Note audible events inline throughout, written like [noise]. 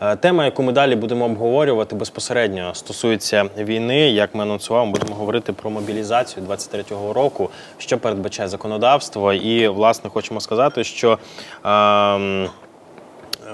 Е, Тема, яку ми далі будемо обговорювати, безпосередньо стосується війни. Як ми анонсували, будемо говорити про мобілізацію 23-го року, що передбачає законодавство. І, власне, хочемо сказати, що ем,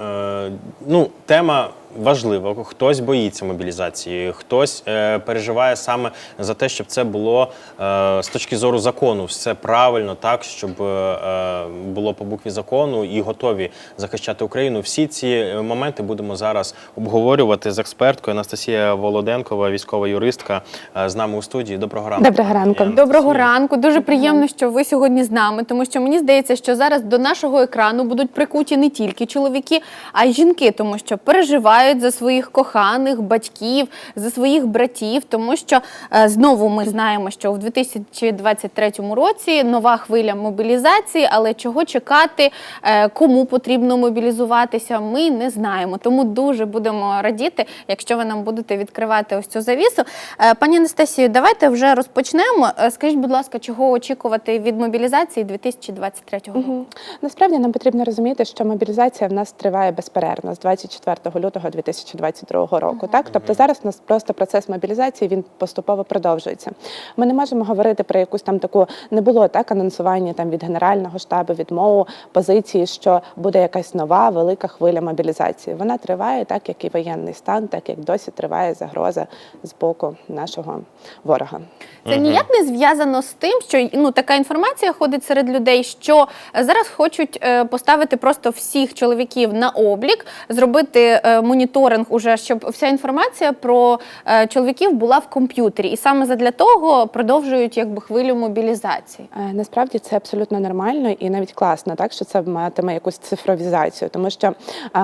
е, ну, тема важлива. Хтось боїться мобілізації, хтось е, переживає саме за те, щоб це було е, з точки зору закону, все правильно, так щоб е, було по букві закону і готові захищати Україну. Всі ці е, моменти будемо зараз обговорювати з експерткою Анастасія Володенкова, військова юристка, е, з нами у студії. Доброго ранку. Доброго ранку. пані Доброго ранку. Дуже приємно, що ви сьогодні з нами, тому що мені здається, що зараз до нашого екрану будуть прикуті не тільки чоловіки, а й жінки, тому що переживають за своїх коханих батьків, за своїх братів, тому що е, знову ми знаємо, що в 2023 році нова хвиля мобілізації, але чого чекати, е, кому потрібно мобілізуватися, ми не знаємо. Тому дуже будемо радіти, якщо ви нам будете відкривати ось цю завісу. Е, Пані Анастасію, давайте вже розпочнемо. Скажіть, будь ласка, чого очікувати від мобілізації 2023 року? Мгм. Насправді нам потрібно розуміти, що мобілізація в нас триває безперервно з 24 лютого 2022 року. Так, тобто зараз у нас просто процес мобілізації він поступово продовжується. Ми не можемо говорити про якусь там таку не було так анонсування там від генерального штабу, від МОУ позиції, що буде якась нова велика хвиля мобілізації. Вона триває так, як і воєнний стан, так як досі триває загроза з боку нашого ворога. Це ніяк не зв'язано з тим, що ну така інформація ходить серед людей, що е, зараз хочуть е, поставити просто всіх чоловіків на облік, зробити е, моніторинг, уже щоб вся інформація про е, чоловіків була в комп'ютері, і саме задля того продовжують якби хвилю мобілізації. Е, Насправді це абсолютно нормально і навіть класно, так що це матиме якусь цифровізацію, тому що е,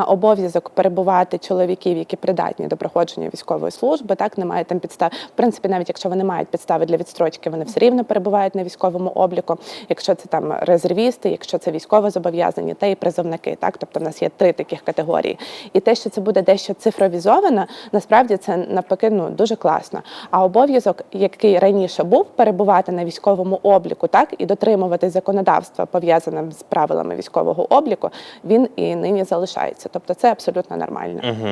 обов'язок перебувати чоловіків, які придатні до проходження військової служби, так немає там підстав. В принципі, навіть якщо вони мають підстави для відстрочки, вони все рівно перебувають на військовому обліку. Якщо це там резервісти, якщо це військово зобов'язані, та і призовники. Так, тобто в нас є три таких категорії. І те, що це буде дещо цифровізовано, насправді це навпаки ну дуже класно. А обов'язок, який раніше був, перебувати на військовому обліку, так і дотримуватись законодавства пов'язане з правилами військового обліку, він і нині залишається. Тобто це абсолютно нормально. Угу.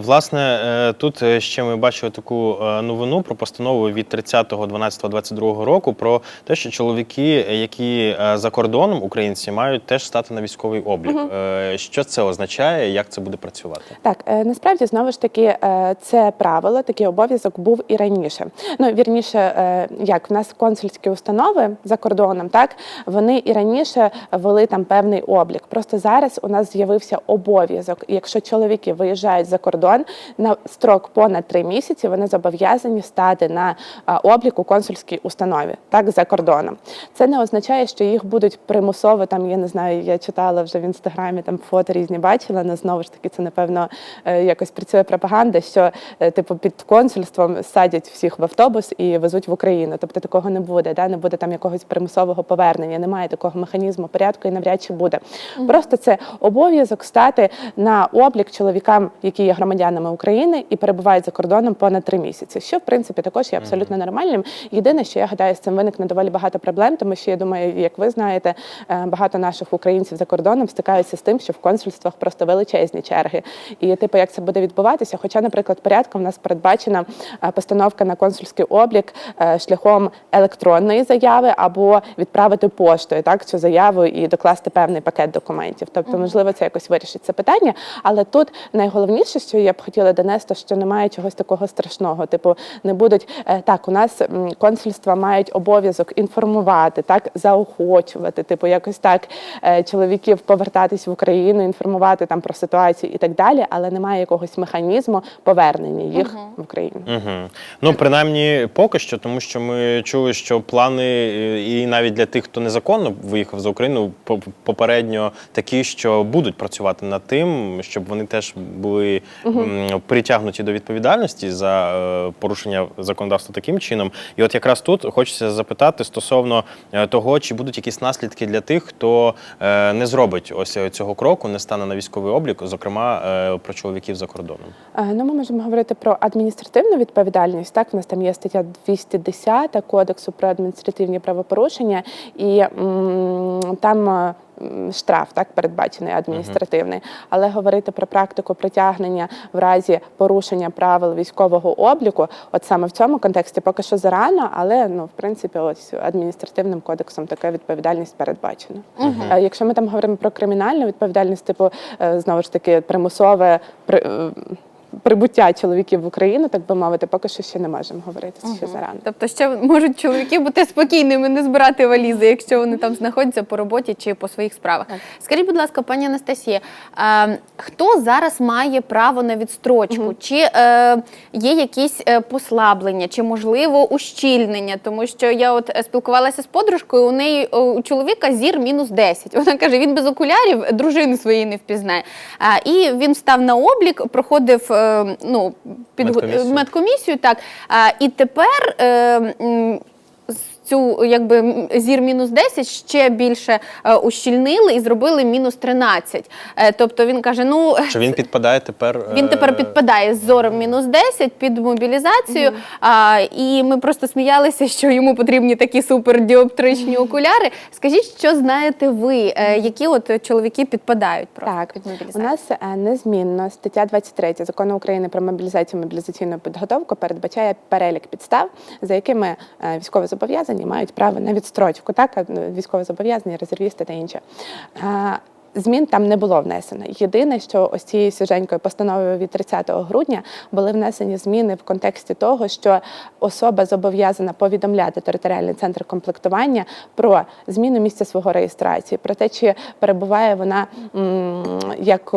Власне, е, тут е, ще ми бачили таку е, новину про постанову від 30.12.22 року про те, що чоловіки, які за кордоном українці, мають теж стати на військовий облік. Е, Що це означає? Як це буде працювати? Так, е, насправді знову ж таки е, це правило, такий обов'язок був і раніше. Ну вірніше, е, як в нас консульські установи за кордоном, так вони і раніше вели там певний облік. Просто зараз у нас з'явився обов'язок. Якщо чоловіки виїжджають за кордон на строк понад три місяці, вони зобов'язані стати на облік у консульській установі, так за кордоном. Це не означає, що їх будуть примусово там. Я не знаю, я читала вже в інстаграмі там фото різні бачила. але знову ж таки, це напевно якось працює пропаганда, що е, типу під консульством садять всіх в автобус і везуть в Україну. Тобто такого не буде, да? не буде там якогось примусового повернення, немає такого механізму порядку і навряд чи буде. Просто це обов'язок стати на облік чоловікам, які є громадянами України і перебувають за кордоном понад три місяці. Що в принципі також є абсолютно нормальним. Єдине, що я гадаю, з цим виникне доволі багато проблем, тому що я думаю, як ви знаєте, е, багато наших українців за кордоном стикаються з тим, що в консульствах просто величезні черги. І типу, як це буде відбуватися? Хоча, наприклад, порядком в нас передбачена е, постановка на консульський облік е, шляхом електронної заяви або відправити поштою так цю заяву і докласти певний пакет документів. Тобто, можливо, це якось вирішить це питання. Але тут найголовніше, що я б хотіла донести, що немає чогось такого страшного. Типу, не будуть е, так. У нас консульства мають обов'язок інформувати, так заохочувати, типу, якось так чоловіків повертатись в Україну, інформувати там про ситуацію і так далі, але немає якогось механізму повернення їх в Україну. Угу. Ну, принаймні, поки що, тому що ми чули, що плани е, і навіть для тих, хто незаконно виїхав за Україну, по- попередньо такі, що будуть працювати над тим, щоб вони теж були м, притягнуті до відповідальності за е, порушення законодавства таким чином. І от якраз тут хочеться запитати стосовно е, того, чи будуть якісь наслідки для тих, хто не зробить ось цього кроку, не стане на військовий облік, зокрема про чоловіків за кордоном. Е, Ну, ми можемо говорити про адміністративну відповідальність. Так, в нас там є стаття 210 Кодексу про адміністративні правопорушення, і м, там е, штраф, так передбачений адміністративний. Але говорити про практику притягнення в разі порушення правил військового обліку, от саме в цьому контексті поки що зарано, але ну в принципі, ось адміністративним кодексом така відповідальність передбачена. Е, Якщо ми там говоримо про кримінальну відповідальність, типу е, знову ж таки примусове при. е, Прибуття чоловіків в Україну, так би мовити, поки що ще не можемо говорити це ще зарано. Тобто ще можуть чоловіки бути спокійними, не збирати валізи, якщо вони там знаходяться по роботі чи по своїх справах. Скажіть, будь ласка, пані Анастасія, е, хто зараз має право на відстрочку? Чи е, є якісь е, послаблення, чи можливо ущільнення? Тому що я от е, спілкувалася з подружкою, у неї у чоловіка зір мінус 10. Вона каже, він без окулярів дружини своєї не впізнає. А, і він став на облік, проходив е, ну, під Медкомісію. медкомісію, так. А, і тепер е, м, з цю якби зір мінус 10 ще більше е, ущільнили і зробили мінус 13. Е, тобто він каже: ну Що він [laughs] підпадає тепер. він е, тепер підпадає з зором мінус 10 під мобілізацію. А, і ми просто сміялися, що йому потрібні такі супердіоптричні окуляри. Скажіть, що знаєте ви, е, які от чоловіки підпадають просто Так, під у нас е, незмінно стаття 23 закону України про мобілізацію мобілізаційну підготовку передбачає перелік підстав, за якими е, військовозобов'язані мають право на відстрочку, так е, військовозобов'язані, резервісти та інше. Змін там не було внесено. Єдине, що ось цією свіженькою постановою від 30 грудня були внесені зміни в контексті того, що особа зобов'язана повідомляти територіальний центр комплектування про зміну місця свого реєстрації, про те, чи перебуває вона як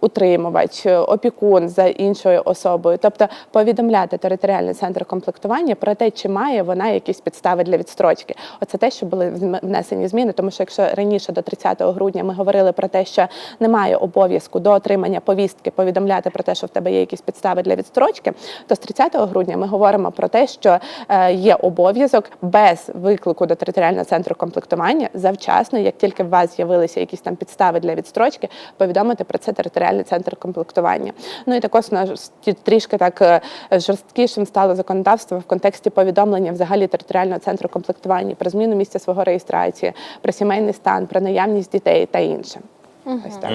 утримувач, опікун за іншою особою, тобто повідомляти територіальний центр комплектування про те, чи має вона якісь підстави для відстрочки. Оце те, що були внесені зміни, тому що якщо раніше до 30 грудня ми говорили про те, що немає обов'язку до отримання повістки повідомляти про те, що в тебе є якісь підстави для відстрочки, то з 30 грудня ми говоримо про те, що е, є обов'язок без виклику до територіального центру комплектування завчасно, як тільки в вас з'явилися якісь там підстави для відстрочки, повідомити про це територіальний центр комплектування. Ну і також на трішки так е, жорсткішим стало законодавство в контексті повідомлення взагалі територіального центру комплектування про зміну місця свого реєстрації, про сімейний стан, про наявність дітей та інше. Ось так.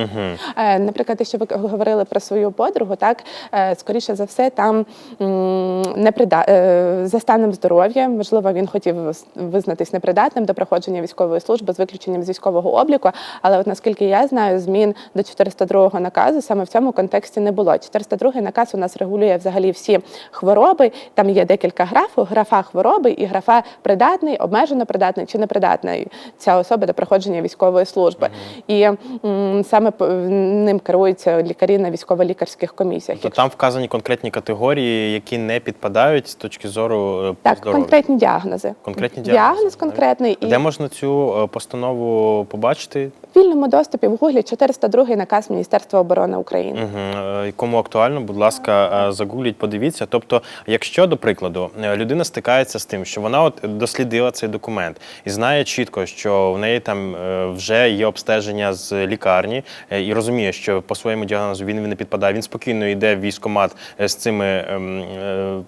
Е, Наприклад, те, що ви говорили про свою подругу, так е, скоріше за все, там м, неприда... е, за станом здоров'я, можливо, він хотів визнатись непридатним до проходження військової служби з виключенням з військового обліку. Але от наскільки я знаю, змін до 402 наказу саме в цьому контексті не було. 402 наказ у нас регулює взагалі всі хвороби. Там є декілька граф, графа хвороби і графа придатний, обмежено придатний чи непридатний ця особа до проходження військової служби. І м, саме ним керуються лікарі на військово-лікарських комісіях. То там вказані конкретні категорії, які не підпадають з точки зору е, Так, здоров'я. конкретні діагнози. Конкретні Діагноз конкретний і Де можна цю е, постанову побачити? в вільному доступі в гуглі 402 наказ Міністерства оборони України. Угу. Кому актуально, будь ласка, е, загугліть, подивіться. Тобто, якщо, до прикладу, е, людина стикається з тим, що вона от дослідила цей документ і знає чітко, що в неї там е, вже є обстеження з лікарні, е, і розуміє, що по своєму діагнозу він не підпадає, він спокійно йде в військкомат е, з цими ем, е,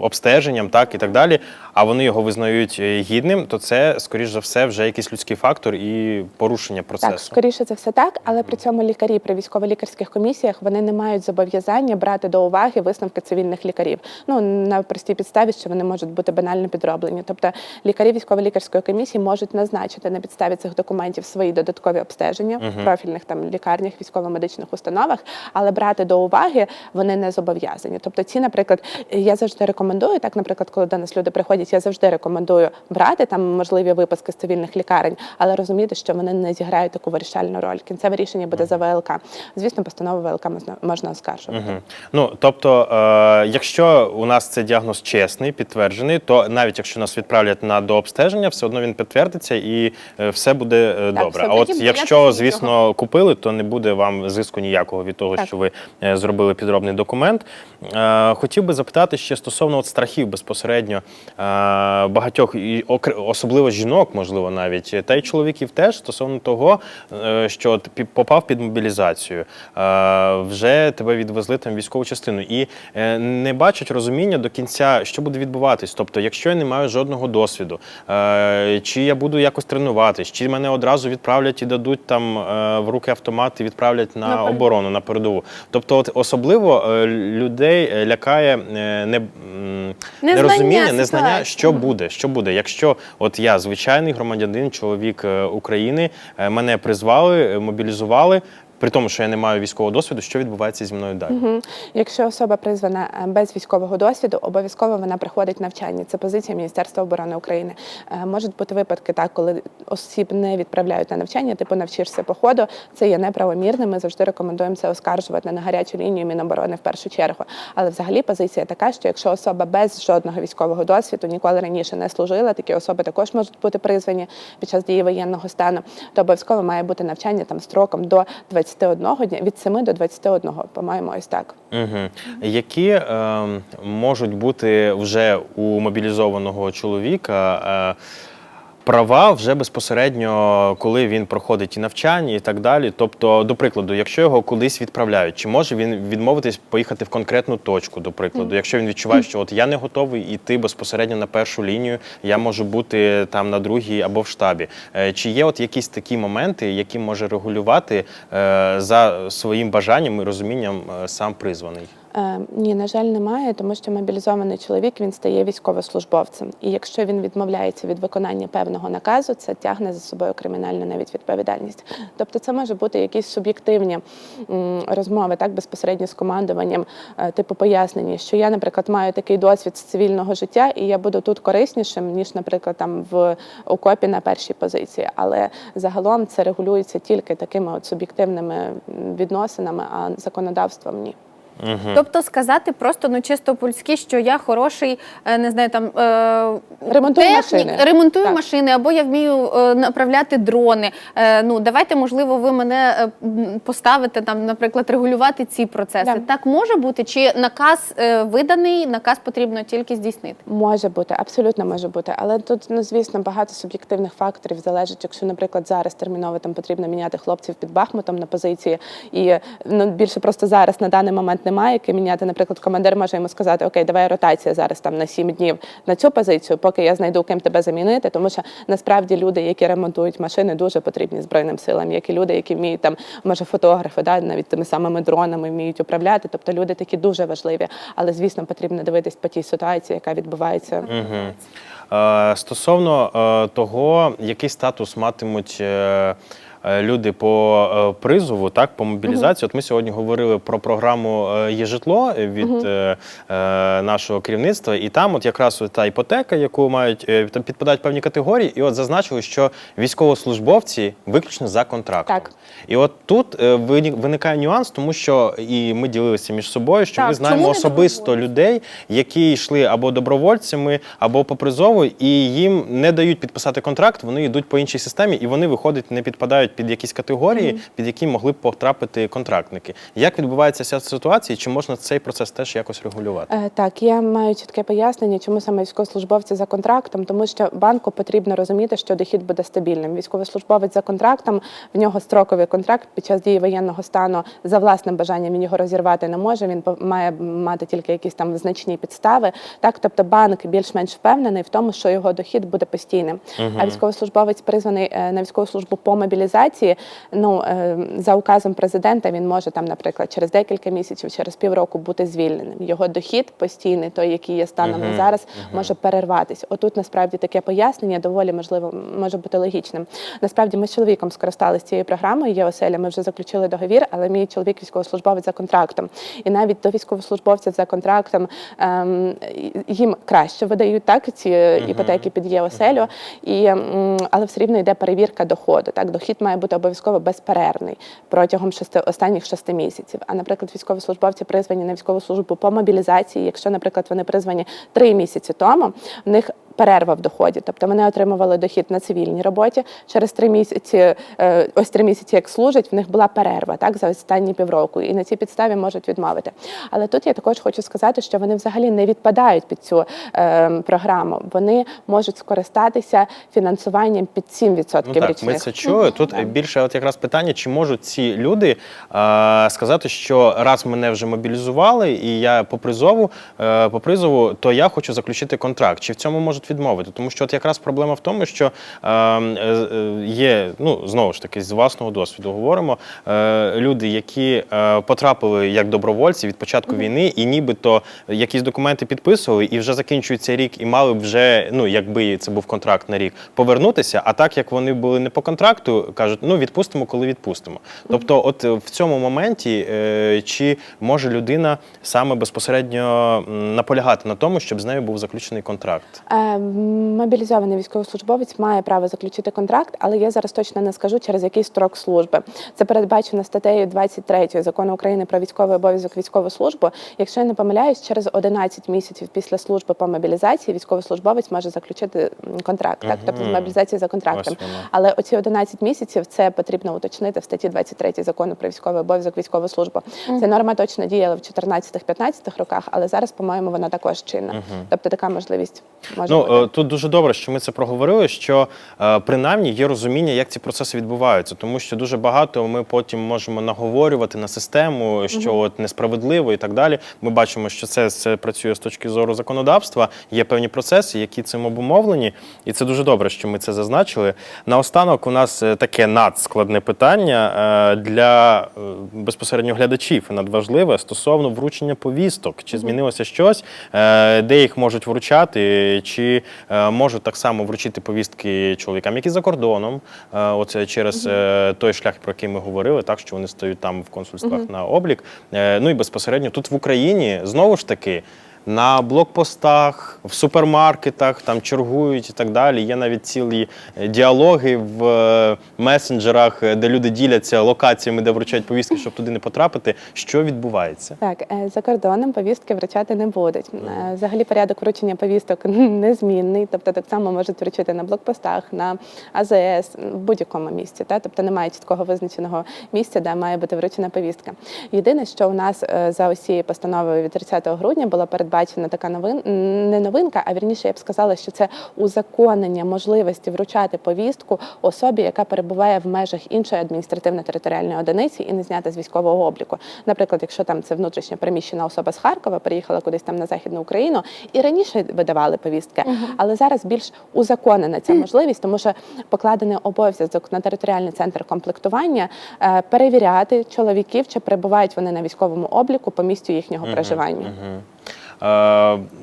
обстеженням, так і так далі. А вони його визнають е, гідним, то це, скоріш за все, вже якийсь людський фактор і порушення процесу. Так, скоріше за все так, але при цьому лікарі при військово-лікарських комісіях вони не мають зобов'язання брати до уваги висновки цивільних лікарів. Ну на простій підставі, що вони можуть бути банально підроблені. Тобто лікарі військово-лікарської комісії можуть назначити на підставі цих документів свої додаткові обстеження в профільних там лікарнях, військово-медичних установах, але брати до уваги вони не зобов'язані. Тобто, ці, наприклад, я завжди рекомендую, так, наприклад, коли до нас люди приходять, я завжди рекомендую брати там можливі виписки з цивільних лікарень, але розуміти, що вони не зіграють таку вирішальну роль. Кінцеве рішення буде за ВЛК. Звісно, постанову ВЛК можна, можна оскаржувати. Мгм. Ну тобто, е, якщо у нас цей діагноз чесний, підтверджений, то навіть якщо нас відправлять на дообстеження, все одно він підтвердиться і е, все буде е, добре. все, а от якщо, звісно, офіційно купили, то не буде вам зиску ніякого від того, Так. що ви е, зробили підробний документ. Е, Хотів би запитати ще стосовно от страхів безпосередньо е, багатьох, і особливо жінок, можливо, навіть та й чоловіків теж стосовно того, е, що пі- попав під мобілізацію, вже тебе відвезли там в військову частину і е, не бачать розуміння до кінця, що буде відбуватись. Тобто, якщо я не маю жодного досвіду, е, чи я буду якось тренуватись, чи мене одразу відправлять і дадуть там в руки автомат і відправлять на, оборону, на передову. Тобто, от особливо людей лякає не, Незнання нерозуміння, незнання. Що буде, що буде, якщо от я звичайний громадянин, чоловік е, України, е, мене призвали, е, мобілізували. При тому, що я не маю військового досвіду, що відбувається зі мною далі? Мгм. Якщо особа призвана е, без військового досвіду, обов'язково вона проходить навчання. Це позиція Міністерства оборони України. Е, Можуть бути випадки, так, коли осіб не відправляють на навчання, типу навчишся по ходу. Це є неправомірним. Ми завжди рекомендуємо це оскаржувати на гарячу лінію Міноборони в першу чергу. Але взагалі позиція така, що якщо особа без жодного військового досвіду ніколи раніше не служила, такі особи також можуть бути призвані під час дії воєнного стану, то обов'язково має бути навчання там строком до 21 дня, від 7 до 21, по-моєму, ось так. Угу. Які е, можуть бути вже у мобілізованого чоловіка е, права вже безпосередньо, коли він проходить і навчання, і так далі? Тобто, до прикладу, якщо його кудись відправляють, чи може він відмовитись поїхати в конкретну точку, до прикладу, якщо він відчуває, що от я не готовий йти безпосередньо на першу лінію, я можу бути там на другій або в штабі. Е, Чи є от якісь такі моменти, які може регулювати е, за своїм бажанням і розумінням е, сам призваний? Е, ні, на жаль, немає, тому що мобілізований чоловік він стає військовослужбовцем. І якщо він відмовляється від виконання певного наказу, це тягне за собою кримінальну навіть відповідальність. Тобто, це може бути якісь суб'єктивні розмови, так безпосередньо з командуванням, е, типу пояснення, що я, наприклад, маю такий досвід з цивільного життя, і я буду тут кориснішим ніж, наприклад, там в окопі на першій позиції. Але загалом це регулюється тільки такими от суб'єктивними відносинами, а законодавством ні. Угу. Тобто сказати просто ну чисто польськи, що я хороший, е, не знаю, там е, Ремонтую технік, машини. ремонтую Так. машини, або я вмію е, направляти дрони. Е, ну давайте, можливо, ви мене е, поставите там, наприклад, регулювати ці процеси. Да. Так може бути? Чи наказ е, виданий, наказ потрібно тільки здійснити? Може бути, абсолютно може бути. Але тут, ну звісно, багато суб'єктивних факторів залежить. Якщо, наприклад, зараз терміново там потрібно міняти хлопців під Бахмутом на позиції, і ну більше просто зараз на даний момент немає, які міняти. Наприклад, командир може йому сказати: Окей, давай ротація зараз там на 7 днів на цю позицію, поки я знайду ким тебе замінити. Тому що насправді люди, які ремонтують машини, дуже потрібні збройним силам, як і люди, які вміють там, може, фотографи, да, навіть тими самими дронами вміють управляти. Тобто люди такі дуже важливі. Але звісно, потрібно дивитись по тій ситуації, яка відбувається. Угу. Е, стосовно е, того, який статус матимуть. Е, Люди по е, призову, так по мобілізації. От ми сьогодні говорили про програму е, є житло від е, нашого керівництва, і там, от якраз та іпотека, яку мають там підпадають певні категорії, і от зазначили, що військовослужбовці виключно за контрактом. Так. І от тут виникає нюанс, тому що і ми ділилися між собою, що Так, ми знаємо особисто людей, які йшли або добровольцями, або по призову, і їм не дають підписати контракт, вони йдуть по іншій системі, і вони виходять, не підпадають під якісь категорії, під які могли б потрапити контрактники. Як відбувається ця ситуація? Чи можна цей процес теж якось регулювати? Е, Так, я маю чітке пояснення, чому саме військовослужбовці за контрактом, тому що банку потрібно розуміти, що дохід буде стабільним. Військовослужбовець за контрактом, в нього строковий контракт під час дії воєнного стану за власним бажанням він його розірвати не може. Він має мати тільки якісь там значні підстави. Так, тобто банк більш-менш впевнений в тому, що його дохід буде постійним. А військовослужбовець призваний е, на військову службу по мобілізації. Ну е, за указом президента він може там, наприклад, через декілька місяців, через півроку бути звільненим. Його дохід постійний, той, який є станом на зараз, може перерватись. Отут насправді таке пояснення доволі можливо може бути логічним. Насправді ми з чоловіком скористалися цією програмою. Є оселя. Ми вже заключили договір, але мій чоловік військовослужбовець за контрактом. І навіть до військовослужбовців за контрактом ем, їм краще видають так ці е, іпотеки під є оселю, і але все рівно йде перевірка доходу. Так, дохід має бути обов'язково безперервний протягом шести останніх шести місяців. А наприклад, військовослужбовці призвані на військову службу по мобілізації. Якщо, наприклад, вони призвані три місяці тому, в них перерва в доході. Тобто вони отримували дохід на цивільній роботі. Через три місяці, е, ось три місяці, як служать, в них була перерва так за останні півроку, і на цій підставі можуть відмовити. Але тут я також хочу сказати, що вони взагалі не відпадають під цю е, програму. Вони можуть скористатися фінансуванням під 7% Ну так, річних. ми це чули. Тут. Більше от якраз питання, чи можуть ці люди е, сказати, що раз мене вже мобілізували, і я по призову, е, по призову, то я хочу заключити контракт. Чи в цьому можуть відмовити? Тому що от якраз проблема в тому, що е, е, е, є, ну знову ж таки, з власного досвіду говоримо. Е, люди, які е, потрапили як добровольці від початку війни, і нібито якісь документи підписували, і вже закінчується рік, і мали б вже, ну якби це був контракт на рік, повернутися. А так як вони були не по контракту, кажуть, ну відпустимо, коли відпустимо. Тобто, от е, в цьому моменті, е, чи може людина саме безпосередньо наполягати на тому, щоб з нею був заключений контракт? Е, Мобілізований військовослужбовець має право заключити контракт, але я зараз точно не скажу через який строк служби. Це передбачено статтею 23 закону України про військовий обов'язок військову службу. Якщо я не помиляюсь, через 11 місяців після служби по мобілізації військовослужбовець може заключити контракт, так тобто з мобілізації за контрактом. Але оці 11 місяців це потрібно уточнити в статті 23 закону про військовий обов'язок військову службу. Ця норма точно діяла в 14-15 роках, але зараз, по-моєму, вона також чинна. Тобто така можливість може. Ну е, тут дуже добре, що ми це проговорили. Що е, принаймні є розуміння, як ці процеси відбуваються, тому що дуже багато ми потім можемо наговорювати на систему, що от несправедливо і так далі. Ми бачимо, що це, це працює з точки зору законодавства. Є певні процеси, які цим обумовлені, і це дуже добре, що ми це зазначили. Наостанок у нас е, таке надскладне питання е, для е, безпосередньо глядачів і надважливе стосовно вручення повісток. Чи змінилося щось, е, де їх можуть вручати, чи можуть так само вручити повістки чоловікам, які за кордоном, оце через той шлях, про який ми говорили, так що вони стають там в консульствах на облік. Ну і безпосередньо тут в Україні знову ж таки. На блокпостах, в супермаркетах там чергують і так далі. Є навіть цілі е, діалоги в е, месенджерах, е, де люди діляться локаціями, де вручають повістки, щоб туди не потрапити. Що відбувається? Так, за кордоном повістки вручати не будуть. Взагалі порядок вручення повісток [laughs] незмінний, тобто так само можуть вручити на блокпостах, на АЗС, в будь-якому місці. Та? Тобто немає чіткого визначеного місця, де має бути вручена повістка. Єдине, що у нас за ось цією постановою від 30 грудня була передбачена така новин, не новинка, а вірніше я б сказала, що це узаконення можливості вручати повістку особі, яка перебуває в межах іншої адміністративно-територіальної одиниці і не знята з військового обліку. Наприклад, якщо там це внутрішньо переміщена особа з Харкова, переїхала кудись там на західну Україну, і раніше видавали повістки, але зараз більш узаконена ця можливість, тому що покладений обов'язок на територіальний центр комплектування е, перевіряти чоловіків, чи перебувають вони на військовому обліку по місцю їхнього проживання. Мгм. Е,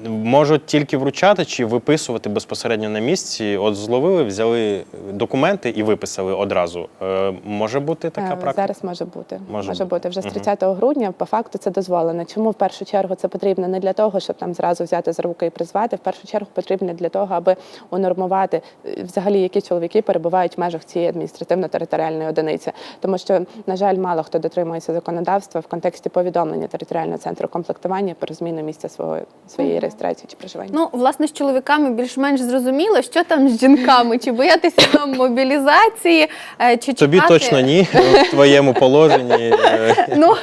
можуть тільки вручати чи виписувати безпосередньо на місці. От зловили, взяли документи і виписали одразу. Е, може бути така Е, практика? Зараз може бути. Може Може, бути. бути. вже з Мгм. 30 грудня. По факту це дозволено. Чому в першу чергу це потрібно не для того, щоб там зразу взяти за руки і призвати. В першу чергу потрібно для того, аби унормувати е, взагалі, які чоловіки перебувають в межах цієї адміністративно-територіальної одиниці. Тому що, на жаль, мало хто дотримується законодавства в контексті повідомлення територіального центру комплектування про зміну місця свого своєї реєстрації чи проживання. Ну, власне, з чоловіками більш-менш зрозуміло, що там з жінками, чи боятися нам мобілізації, е, чи Тобі чекати? точно ні в твоєму положенні. е, [laughs] Ну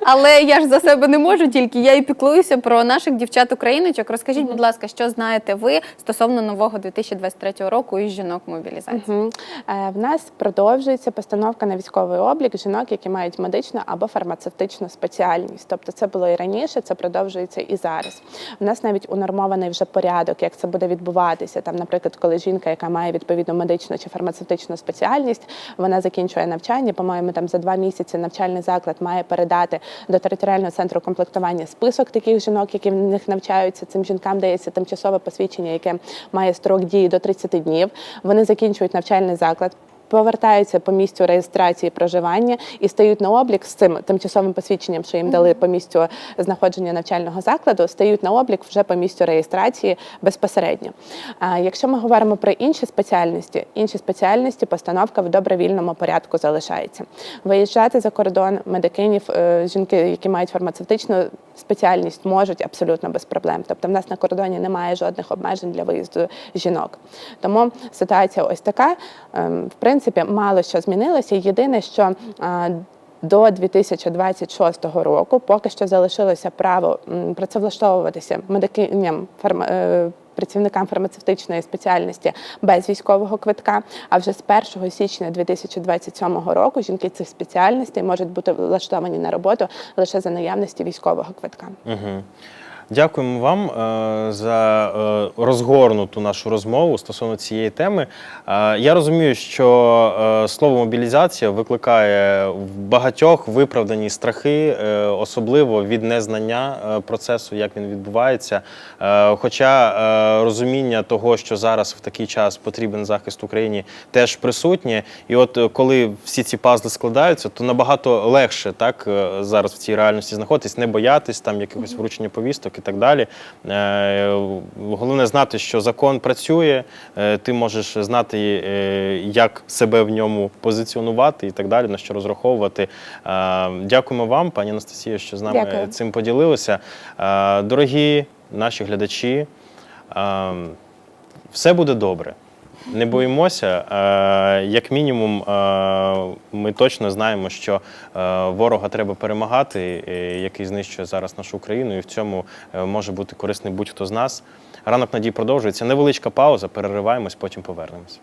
але я ж за себе не можу, тільки я і піклуюся про наших дівчат-україночок. Розкажіть, будь ласка, що знаєте ви стосовно нового 2023 року і жінок мобілізації? Мгм. Е, В нас продовжується постановка на військовий облік жінок, які мають медичну або фармацевтичну спеціальність. Тобто це було і раніше, це продовжується і зараз. У нас навіть унормований вже порядок, як це буде відбуватися. Там, наприклад, коли жінка, яка має відповідну медичну чи фармацевтичну спеціальність, вона закінчує навчання. По-моєму, там за два місяці навчальний заклад має передати до територіального центру комплектування список таких жінок, які в них навчаються. Цим жінкам дається тимчасове посвідчення, яке має строк дії до 30 днів. Вони закінчують навчальний заклад. Повертаються по місцю реєстрації проживання і стають на облік з цим тимчасовим посвідченням, що їм дали по місцю знаходження навчального закладу, стають на облік вже по місцю реєстрації безпосередньо. А якщо ми говоримо про інші спеціальності, інші спеціальності постановка в добровільному порядку залишається. Виїжджати за кордон медикинів, е, жінки, які мають фармацевтичну спеціальність, можуть абсолютно без проблем. Тобто, в нас на кордоні немає жодних обмежень для виїзду жінок. Тому ситуація ось така. Ем, В принципі, мало що змінилося. Єдине, що до 2026 року поки що залишилося право працевлаштовуватися медикиням фарма. е, Працівникам фармацевтичної спеціальності без військового квитка. А вже з 1 січня 2027 року жінки цих спеціальностей можуть бути влаштовані на роботу лише за наявності військового квитка. Угу. Дякуємо вам е, за е, розгорнуту нашу розмову стосовно цієї теми. Е, я розумію, що слово мобілізація викликає в багатьох виправдані страхи, особливо від незнання процесу, як він відбувається. Хоча розуміння того, що зараз в такий час потрібен захист Україні, теж присутнє. І от коли всі ці пазли складаються, то набагато легше так зараз в цій реальності знаходитись, не боятись там якихось вручення повісток і так далі. Е, Головне знати, що закон працює, е, ти можеш знати, е, як себе в ньому позиціонувати і так далі, на що розраховувати. Дякуємо вам, пані Анастасія, що з нами Дякую. цим поділилися. Дорогі наші глядачі, все буде добре. Не боїмося. Е, Як мінімум, е, ми точно знаємо, що е, ворога треба перемагати, який знищує зараз нашу Україну, і в цьому може бути корисний будь-хто з нас. Ранок надій продовжується. Невеличка пауза, перериваємось, потім повернемось.